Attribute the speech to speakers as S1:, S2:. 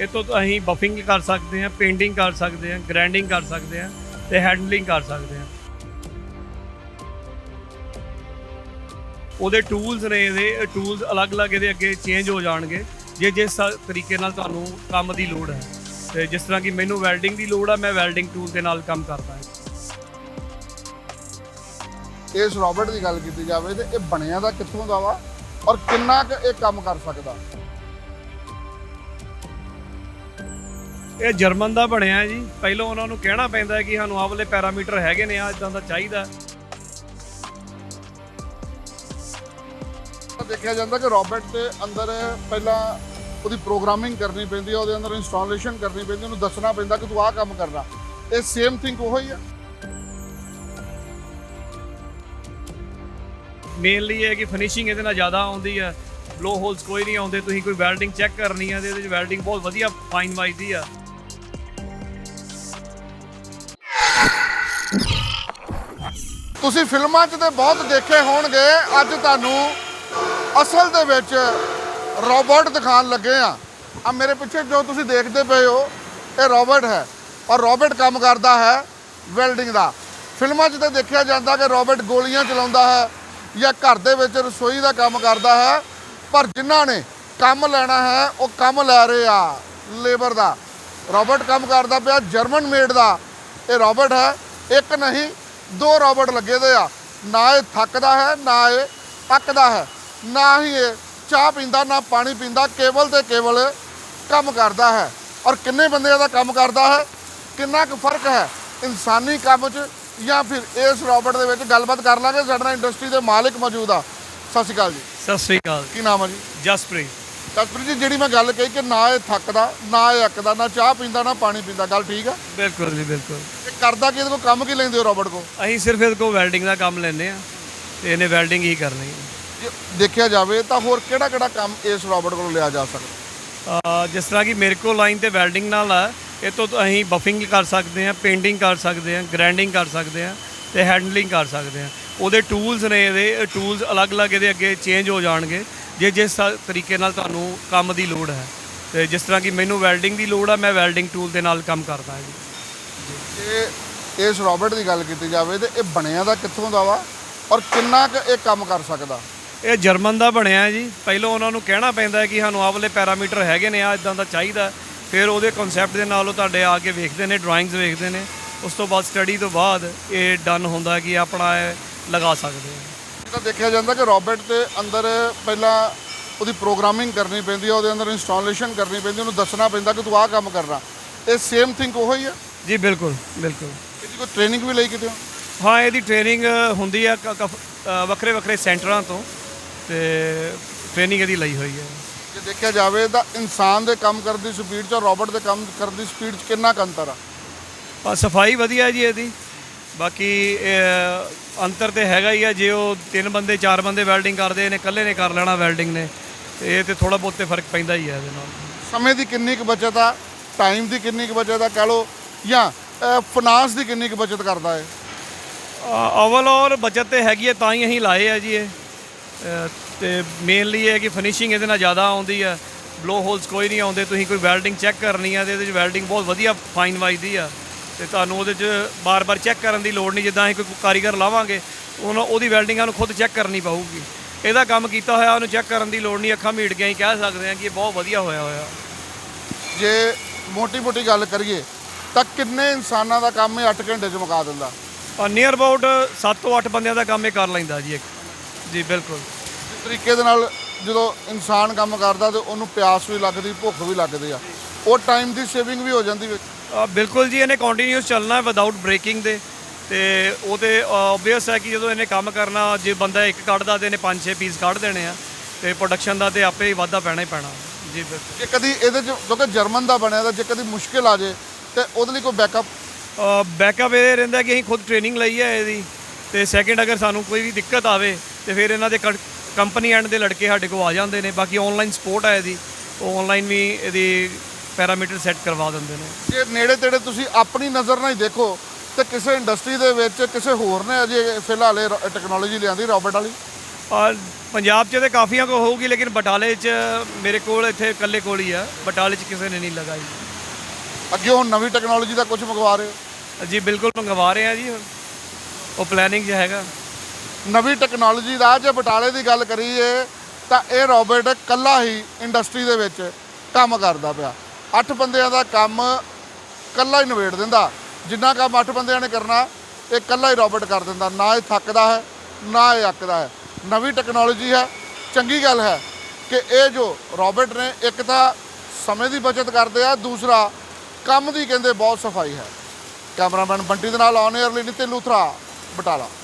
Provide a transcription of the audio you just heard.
S1: ਇਹ ਤੋਂ ਅਸੀਂ ਬਫਿੰਗ ਕਰ ਸਕਦੇ ਹਾਂ ਪੇਂਟਿੰਗ ਕਰ ਸਕਦੇ ਹਾਂ ਗ੍ਰਾਈਂਡਿੰਗ ਕਰ ਸਕਦੇ ਹਾਂ ਤੇ ਹੈਂਡਲਿੰਗ ਕਰ ਸਕਦੇ ਹਾਂ। ਉਹਦੇ ਟੂਲਸ ਨੇ ਇਹਦੇ ਟੂਲਸ ਅਲੱਗ-ਅਲੱਗ ਇਹਦੇ ਅੱਗੇ ਚੇਂਜ ਹੋ ਜਾਣਗੇ। ਜੇ ਜਿਸ ਤਰੀਕੇ ਨਾਲ ਤੁਹਾਨੂੰ ਕੰਮ ਦੀ ਲੋੜ ਹੈ। ਤੇ ਜਿਸ ਤਰ੍ਹਾਂ ਕਿ ਮੈਨੂੰ ਵੈਲਡਿੰਗ ਦੀ ਲੋੜ ਆ, ਮੈਂ ਵੈਲਡਿੰਗ ਟੂਲ ਦੇ ਨਾਲ ਕੰਮ ਕਰਦਾ ਹਾਂ।
S2: ਇਸ ਰੋਬਟ ਦੀ ਗੱਲ ਕੀਤੀ ਜਾਵੇ ਤੇ ਇਹ ਬਣਿਆ ਦਾ ਕਿੱਥੋਂ ਦਾ ਵਾ ਔਰ ਕਿੰਨਾ ਕੁ ਇਹ ਕੰਮ ਕਰ ਸਕਦਾ?
S1: ਇਹ ਜਰਮਨ ਦਾ ਬਣਿਆ ਜੀ। ਪਹਿਲਾਂ ਉਹਨਾਂ ਨੂੰ ਕਹਿਣਾ ਪੈਂਦਾ ਕਿ ਸਾਨੂੰ ਆਹ ਵਾਲੇ ਪੈਰਾਮੀਟਰ ਹੈਗੇ ਨੇ ਆ ਇਦਾਂ ਦਾ ਚਾਹੀਦਾ।
S2: ਤਾਂ ਦੇਖਿਆ ਜਾਂਦਾ ਕਿ ਰੋਬੋਟ ਦੇ ਅੰਦਰ ਪਹਿਲਾਂ ਉਹਦੀ ਪ੍ਰੋਗਰਾਮਿੰਗ ਕਰਨੀ ਪੈਂਦੀ ਹੈ ਉਹਦੇ ਅੰਦਰ ਇੰਸਟਾਲੇਸ਼ਨ ਕਰਨੀ ਪੈਂਦੀ ਉਹਨੂੰ ਦੱਸਣਾ ਪੈਂਦਾ ਕਿ ਤੂੰ ਆਹ ਕੰਮ ਕਰਨਾ। ਇਹ ਸੇਮ ਥਿੰਗ ਉਹ ਹੀ ਆ
S1: ਮੇਨਲੀ ਇਹ ਕਿ ਫਿਨਿਸ਼ਿੰਗ ਇਹਦੇ ਨਾਲ ਜ਼ਿਆਦਾ ਆਉਂਦੀ ਹੈ। ਬਲੋ ਹੋਲਸ ਕੋਈ ਨਹੀਂ ਆਉਂਦੇ ਤੁਸੀਂ ਕੋਈ ਵੈਲਡਿੰਗ ਚੈੱਕ ਕਰਨੀ ਹੈ ਤੇ ਇਹਦੇ ਵਿੱਚ ਵੈਲਡਿੰਗ ਬਹੁਤ ਵਧੀਆ ਫਾਈਨ ਵੱਜਦੀ ਆ।
S2: ਤੁਸੀਂ ਫਿਲਮਾਂ 'ਚ ਤੇ ਬਹੁਤ ਦੇਖੇ ਹੋਣਗੇ। ਅੱਜ ਤੁਹਾਨੂੰ ਅਸਲ ਦੇ ਵਿੱਚ ਰੋਬੋਟ ਦਿਖਾਉਣ ਲੱਗੇ ਆ ਆ ਮੇਰੇ ਪਿੱਛੇ ਜੋ ਤੁਸੀਂ ਦੇਖਦੇ ਪਏ ਹੋ, ਇਹ ਰੋਬੋਟ ਹੈ। ਔਰ ਰੋਬੋਟ ਕੰਮ ਕਰਦਾ ਹੈ ਵੈਲਡਿੰਗ ਦਾ। ਫਿਲਮਾਂ 'ਚ ਤਾਂ ਦੇਖਿਆ ਜਾਂਦਾ ਕਿ ਰੋਬੋਟ ਗੋਲੀਆਂ ਚਲਾਉਂਦਾ ਹੈ ਜਾਂ ਘਰ ਦੇ ਵਿੱਚ ਰਸੋਈ ਦਾ ਕੰਮ ਕਰਦਾ ਹੈ। ਪਰ ਜਿਨ੍ਹਾਂ ਨੇ ਕੰਮ ਲੈਣਾ ਹੈ, ਉਹ ਕੰਮ ਲੈ ਰਹੇ ਆ ਲੇਬਰ ਦਾ। ਰੋਬੋਟ ਕੰਮ ਕਰਦਾ ਪਿਆ ਜਰਮਨ ਮੇਡ ਦਾ। ਇਹ ਰੋਬੋਟ ਹੈ। ਇੱਕ ਨਹੀਂ ਦੋ ਰੋਬੋਟ ਲੱਗੇ ਦੇ ਆ। ਨਾ ਇਹ ਥੱਕਦਾ ਹੈ ਨਾ ਇਹ ਅੱਕਦਾ ਹੈ। ਨਾ ਹੀ ਇਹ ਚਾਹ ਪੀਂਦਾ ਨਾ ਪਾਣੀ ਪੀਂਦਾ ਕੇਵਲ ਤੇ ਕੇਵਲ ਕੰਮ ਕਰਦਾ ਹੈ। ਔਰ ਕਿੰਨੇ ਬੰਦਿਆਂ ਦਾ ਕੰਮ ਕਰਦਾ ਹੈ? ਕਿੰਨਾ ਕੁ ਫ਼ਰਕ ਹੈ ਇਨਸਾਨੀ ਕੰਮ 'ਚ? ਜਾਂ ਫਿਰ ਇਸ ਰੋਬੋਟ ਦੇ ਵਿੱਚ ਗੱਲਬਾਤ ਕਰ ਲਾਂਗੇ। ਸਾਡੇ ਨਾਲ ਇੰਡਸਟਰੀ ਦੇ ਮਾਲਕ ਮੌਜੂਦ ਆ। ਸਤਿ ਸ਼੍ਰੀ ਅਕਾਲ ਜੀ।
S1: ਸਤਿ ਸ੍ਰੀ ਅਕਾਲ।
S2: ਕੀ ਨਾਮ ਹੈ ਜੀ?
S1: ਜਸਪ੍ਰੀਤ।
S2: ਜਸਪ੍ਰੀਤ ਜੀ ਜਿਹੜੀ ਮੈਂ ਗੱਲ ਕਹੀ ਕਿ ਨਾ ਇਹ ਥੱਕਦਾ ਨਾ ਇਹ ਅੱਕਦਾ ਨਾ ਚਾਹ ਪੀਂਦਾ ਨਾ ਪਾਣੀ ਪੀਂਦਾ ਗੱਲ ਠੀਕ ਆ?
S1: ਬਿਲਕੁਲ ਜੀ ਬਿਲਕੁਲ।
S2: ਇਹ ਕਰਦਾ ਕਿ ਇਹਦੇ ਕੋਲ ਕੰਮ ਕੀ ਲੈਂਦੇ ਹੋ ਰੋਬੋਟ ਕੋ
S1: ਅਸੀਂ ਸਿਰਫ ਇਹਦੇ ਕੋਲ ਵੈਲਡਿੰਗ ਦਾ ਕੰਮ ਲੈਂਦੇ ਆ ਤੇ ਇਹਨੇ ਵੈਲਡਿੰਗ ਹੀ ਕਰਨੀ
S2: ਜੇ ਦੇਖਿਆ ਜਾਵੇ ਤਾਂ ਹੋਰ ਕਿਹੜਾ ਕਿਹੜਾ ਕੰਮ ਇਸ ਰੋਬੋਟ ਕੋਲੋਂ ਲਿਆ ਜਾ ਸਕਦਾ?
S1: ਅਹ ਜਿਸ ਤਰ੍ਹਾਂ ਕਿ ਮੇਰੇ ਕੋਲ ਲਾਈਨ ਤੇ ਵੈਲਡਿੰਗ ਨਾਲ ਆ ਇਹ ਤੋਂ ਅਸੀਂ ਬਫਿੰਗ ਕਰ ਸਕਦੇ ਹਾਂ ਪੇਂਟਿੰਗ ਕਰ ਸਕਦੇ ਹਾਂ ਗ੍ਰਾਈਂਡਿੰਗ ਕਰ ਸਕਦੇ ਹਾਂ ਤੇ ਹੈਂਡਲਿੰਗ ਕਰ ਸਕਦੇ ਹਾਂ। ਉਹਦੇ ਟੂਲਸ ਨੇ ਇਹਦੇ ਟੂਲਸ ਅਲੱਗ-ਅਲੱਗ ਇਹਦੇ ਅੱਗੇ ਚੇਂਜ ਹੋ ਜਾਣਗੇ। ਜੇ ਜਿਸ ਤਰੀਕੇ ਨਾਲ ਤੁਹਾਨੂੰ ਕੰਮ ਦੀ ਲੋੜ ਹੈ ਤੇ ਜਿਸ ਤਰ੍ਹਾਂ ਕਿ ਮੈਨੂੰ ਵੈਲਡਿੰਗ ਦੀ ਲੋੜ ਆ ਮੈਂ ਵੈਲਡਿੰਗ ਟੂਲ ਦੇ ਨਾਲ ਕੰਮ ਕਰਦਾ ਹਾਂ ਜੀ।
S2: ਇਹ ਇਸ ਰੋਬੋਟ ਦੀ ਗੱਲ ਕੀਤੀ ਜਾਵੇ ਤੇ ਇਹ ਬਣਿਆ ਦਾ ਕਿੱਥੋਂ ਦਾ ਵਾ ਔਰ ਕਿੰਨਾ ਕੁ ਇਹ ਕੰਮ ਕਰ ਸਕਦਾ?
S1: ਇਹ ਜਰਮਨ ਦਾ ਬਣਿਆ ਹੈ ਜੀ। ਪਹਿਲਾਂ ਉਹਨਾਂ ਨੂੰ ਕਹਿਣਾ ਪੈਂਦਾ ਹੈ ਕਿ ਸਾਨੂੰ ਆਹ ਵਾਲੇ ਪੈਰਾਮੀਟਰ ਹੈਗੇ ਨੇ ਆ ਇਦਾਂ ਦਾ ਚਾਹੀਦਾ ਫਿਰ ਉਹਦੇ ਕਨਸੈਪਟ ਦੇ ਨਾਲ ਉਹ ਤੁਹਾਡੇ ਆ ਕੇ ਵੇਖਦੇ ਨੇ ਡਰਾਇੰਗਸ ਵੇਖਦੇ ਨੇ। ਉਸ ਤੋਂ ਬਾਅਦ ਸਟੱਡੀ ਤੋਂ ਬਾਅਦ ਇਹ ਡਨ ਹੁੰਦਾ ਕਿ ਆਪਣਾ ਲਗਾ ਸਕਦੇ ਹਾਂ।
S2: ਤਾਂ ਦੇਖਿਆ ਜਾਂਦਾ ਕਿ ਰੋਬੋਟ ਦੇ ਅੰਦਰ ਪਹਿਲਾਂ ਉਹਦੀ ਪ੍ਰੋਗਰਾਮਿੰਗ ਕਰਨੀ ਪੈਂਦੀ ਹੈ ਉਹਦੇ ਅੰਦਰ ਇੰਸਟਾਲੇਸ਼ਨ ਕਰਨੀ ਪੈਂਦੀ ਉਹਨੂੰ ਦੱਸਣਾ ਪੈਂਦਾ ਕਿ ਤੂੰ ਆਹ ਕੰਮ ਕਰਨਾ। ਇਹ ਸੇਮ ਥਿੰਗ ਉਹ ਹੀ ਆ?
S1: ਜੀ ਬਿਲਕੁਲ ਬਿਲਕੁਲ।
S2: ਇਹਦੀ ਕੋਈ ਟ੍ਰੇਨਿੰਗ ਵੀ ਲਈ ਕਿਤੇ?
S1: ਹਾਂ ਇਹਦੀ ਟ੍ਰੇਨਿੰਗ ਹੁੰਦੀ ਆ ਵੱਖਰੇ ਵੱਖਰੇ ਸੈਂਟਰਾਂ ਤੋਂ ਤੇ ਟ੍ਰੇਨਿੰਗ ਇਹਦੀ ਲਈ ਹੋਈ ਹੈ
S2: ਜੇ ਦੇਖਿਆ ਜਾਵੇ ਤਾਂ ਇਨਸਾਨ ਦੇ ਕੰਮ ਕਰਨ ਦੀ ਸਪੀਡ 'ਚ ਰੋਬੋਟ ਦੇ ਕੰਮ ਕਰਨ ਦੀ ਸਪੀਡ 'ਚ ਕਿੰਨਾ ਅੰਤਰ ਆ?
S1: ਆ ਸਫ਼ਾਈ ਵਧੀਆ ਜੀ ਇਹਦੀ। ਬਾਕੀ ਅੰਤਰ ਤੇ ਹੈਗਾ ਹੀ ਆ ਜੇ ਉਹ ਤਿੰਨ ਬੰਦੇ ਚਾਰ ਬੰਦੇ ਵੈਲਡਿੰਗ ਕਰਦੇ ਨੇ ਇਕੱਲੇ ਨੇ ਕਰ ਲੈਣਾ ਵੈਲਡਿੰਗ ਨੇ ਤੇ ਇਹ ਤੇ ਥੋੜਾ ਬਹੁਤ ਤੇ ਫ਼ਰਕ ਪੈਂਦਾ ਹੀ ਆ ਇਹਦੇ ਨਾਲ।
S2: ਸਮੇਂ ਦੀ ਕਿੰਨੀ ਕੁ ਬਚਤ ਆ ਟਾਈਮ ਦੀ ਕਿੰਨੀ ਕੁ ਬਚਤ ਆ ਕਹ ਲਓ ਜਾਂ ਫਾਈਨਾਂਸ ਦੀ ਕਿੰਨੀ ਕੁ ਬਚਤ ਕਰਦਾ ਹੈ
S1: ਓਵਲ ਔਰ ਬਚਤ ਤੇ ਹੈਗੀ ਹੈ ਤਾਂ ਹੀ ਅਸੀਂ ਲਾਏ ਆ ਜੀ ਇਹ। ਅ, ਤੇ ਮੇਨਲੀ ਇਹ ਹੈ ਕਿ ਫਿਨਿਸ਼ਿੰਗ ਇਹਦੇ ਨਾਲ ਜ਼ਿਆਦਾ ਆਉਂਦੀ ਹੈ ਬਲੋ ਹੋਲਸ ਕੋਈ ਨਹੀਂ ਆਉਂਦੇ ਤੁਸੀਂ ਕੋਈ ਵੈਲਡਿੰਗ ਚੈੱਕ ਕਰਨੀ ਹੈ ਤੇ ਇਹਦੇ ਵਿੱਚ ਵੈਲਡਿੰਗ ਬਹੁਤ ਵਧੀਆ ਫਾਈਨ ਵੱਜਦੀ ਆ। ਤੇ ਤੁਹਾਨੂੰ ਉਹਦੇ 'ਚ ਬਾਰ-ਬਾਰ ਚੈੱਕ ਕਰਨ ਦੀ ਲੋੜ ਨਹੀਂ ਜਿੱਦਾਂ ਅਸੀਂ ਕੋਈ ਕਾਰੀਗਰ ਲਾਵਾਂਗੇ ਉਹਨਾਂ ਉਹਦੀ ਵੈਲਡਿੰਗ ਨੂੰ ਖੁਦ ਚੈੱਕ ਕਰਨੀ ਪਊਗੀ। ਇਹਦਾ ਕੰਮ ਕੀਤਾ ਹੋਇਆ ਉਹਨੂੰ ਚੈੱਕ ਕਰਨ ਦੀ ਲੋੜ ਨਹੀਂ ਅੱਖਾਂ ਮੀਟ ਕੇ ਅਸੀਂ ਕਹਿ ਸਕਦੇ ਹਾਂ ਕਿ ਇਹ ਬਹੁਤ ਵਧੀਆ ਹੋਇਆ ਹੋਇਆ।
S2: ਜੇ ਮੋਟੀ-ਮੋਟੀ ਗੱਲ ਕਰੀਏ ਤਾਂ ਕਿੰਨੇ ਇਨਸਾਨਾਂ ਦਾ ਕੰਮ ਇਹ 8 ਘੰਟੇ 'ਚ ਮੁਕਾ ਦਿੰਦਾ?
S1: ਨੀਅਰ ਅਬਾਊਟ 7 ਤੋਂ 8 ਬੰਦਿਆਂ ਦਾ ਕੰਮ ਇਹ ਕਰ ਲੈਂਦਾ ਜੀ ਇੱਕ। ਜੀ ਬਿਲਕੁਲ।
S2: ਜਿਸ ਤਰੀਕੇ ਦੇ ਨਾਲ ਜਦੋਂ ਇਨਸਾਨ ਕੰਮ ਕਰਦਾ ਤੇ ਉਹਨੂੰ ਪਿਆਸ ਵੀ ਲੱਗਦੀ ਭੁੱਖ ਵੀ ਲੱਗਦੀ ਆ ਉਹ ਟਾਈਮ ਦੀ ਸੇਵਿੰਗ ਵੀ ਹੋ ਜਾਂਦੀ ਵਿੱਚ
S1: ਬਿਲਕੁਲ ਜੀ ਇਹਨੇ ਕੰਟੀਨਿਊਸ ਚੱਲਣਾ ਹੈ ਵਿਦਆਊਟ ਬ੍ਰੇਕਿੰਗ ਦੇ। ਤੇ ਉਹ ਤੇ ਆਬਵੀਅਸ ਹੈ ਕਿ ਜਦੋਂ ਇਹਨੇ ਕੰਮ ਕਰਨਾ ਜੇ ਬੰਦਾ ਇੱਕ ਕੱਢਦਾ ਤੇ ਇਹਨੇ 5-6 ਪੀਸ ਕੱਢ ਦੇਣੇ ਆ। ਤੇ ਪ੍ਰੋਡਕਸ਼ਨ ਦਾ ਤੇ ਆਪੇ ਹੀ ਵਾਧਾ ਪੈਣਾ ਹੀ ਪੈਣਾ। ਜੀ ਬਿਲਕੁਲ।
S2: ਜੇ ਕਦੀ ਇਹਦੇ 'ਚ ਕਿਉਂਕਿ ਜਰਮਨ ਦਾ ਬਣਿਆ ਤਾਂ ਜੇ ਕਦੀ ਮੁਸ਼ਕਿਲ ਆ ਜੇ ਤੇ ਉਹਦੇ ਲਈ ਕੋਈ ਬੈਕਅਪ
S1: ਬੈਕਅਪ ਇਹ ਰਹਿੰਦਾ ਕਿ ਅਸੀਂ ਖੁਦ ਟ੍ਰੇਨਿੰਗ ਲਈ ਹੈ ਇਹਦੀ। ਤੇ ਸੈਕਿੰਡ ਅਗਰ ਸਾਨੂੰ ਕੋਈ ਵੀ ਦਿੱਕਤ ਆਵੇ ਤੇ ਫਿਰ ਇਹਨਾਂ ਦੇ ਕੰਪਨੀ ਐਂਡ ਦੇ ਲੜਕੇ ਸਾਡੇ ਕੋਲ ਆ ਜਾਂਦੇ ਨੇ। ਬਾਕੀ ਆਨਲਾਈਨ ਸਪੋਰਟ ਹੈ ਇਹਦੀ। ਉਹ ਆਨਲਾਈਨ ਵੀ ਇਹਦੀ ਪੈਰਾਮੀਟਰ ਸੈੱਟ ਕਰਵਾ ਦਿੰਦੇ ਨੇ।
S2: ਜੇ ਨੇੜੇ ਤੇੜੇ ਤੁਸੀਂ ਆਪਣੀ ਨਜ਼ਰ ਨਾਲ ਹੀ ਦੇਖੋ ਤੇ ਕਿਸੇ ਇੰਡਸਟਰੀ ਦੇ ਵਿੱਚ ਕਿਸੇ ਹੋਰ ਨੇ ਅਜੇ ਫਿਲਹਾਲ ਇਹ ਟੈਕਨੋਲੋਜੀ ਲਿਆਂਦੀ ਰੋਬੋਟ ਵਾਲੀ?
S1: ਔਰ ਪੰਜਾਬ 'ਚ ਤੇ ਕਾਫੀਆਂ ਕੋ ਹੋਊਗੀ ਲੇਕਿਨ ਬਟਾਲੇ 'ਚ ਮੇਰੇ ਕੋਲ ਇੱਥੇ ਇਕੱਲੇ ਕੋਲ ਹੀ ਆ। ਬਟਾਲੇ 'ਚ ਕਿਸੇ ਨੇ ਨਹੀਂ ਲਗਾਈ।
S2: ਅੱਗੇ ਹੁਣ ਨਵੀਂ ਟੈਕਨੋਲੋਜੀ ਦਾ ਕੁਝ ਮੰਗਵਾ ਰਹੇ ਹੋ?
S1: ਜੀ ਬਿਲਕੁਲ ਮੰਗਵਾ ਰਹੇ ਆ ਜੀ। ਹੁਣ ਉਹ ਪਲੈਨਿੰਗ 'ਚ ਹੈਗਾ।
S2: ਨਵੀਂ ਟੈਕਨੋਲੋਜੀ ਦਾ ਜੇ ਬਟਾਲੇ ਦੀ ਗੱਲ ਕਰੀਏ ਤਾਂ ਇਹ ਰੋਬੋਟ ਕੱਲਾ ਹੀ ਇੰਡਸਟਰੀ ਦੇ ਵਿੱਚ ਕੰਮ ਕਰਦਾ ਪਿਆ। ਅੱਠ ਬੰਦਿਆਂ ਦਾ ਕੰਮ ਇਕੱਲਾ ਹੀ ਨਿਬੇੜ ਦਿੰਦਾ। ਜਿੰਨਾ ਕੰਮ ਅੱਠ ਬੰਦਿਆਂ ਨੇ ਕਰਨਾ, ਇਹ ਇਕੱਲਾ ਹੀ ਰੋਬੋਟ ਕਰ ਦਿੰਦਾ। ਨਾ ਇਹ ਥੱਕਦਾ ਹੈ, ਨਾ ਇਹ ਅੱਕਦਾ ਹੈ। ਨਵੀਂ ਟੈਕਨੋਲੋਜੀ ਹੈ, ਚੰਗੀ ਗੱਲ ਹੈ ਕਿ ਇਹ ਜੋ ਰੋਬੋਟ ਨੇ, ਇੱਕ ਤਾਂ ਸਮੇਂ ਦੀ ਬਚਤ ਕਰਦੇ ਆ, ਦੂਸਰਾ ਕੰਮ ਦੀ ਕਹਿੰਦੇ ਬਹੁਤ ਸਫ਼ਾਈ ਹੈ। ਕੈਮਰਾਮੈਨ ਬੰਟੀ ਦੇ ਨਾਲ ਔਨ 에ਅਰ ਲਈ ਨਿਤਿਨ ਲੂਥਰਾ, ਬਟਾਲਾ।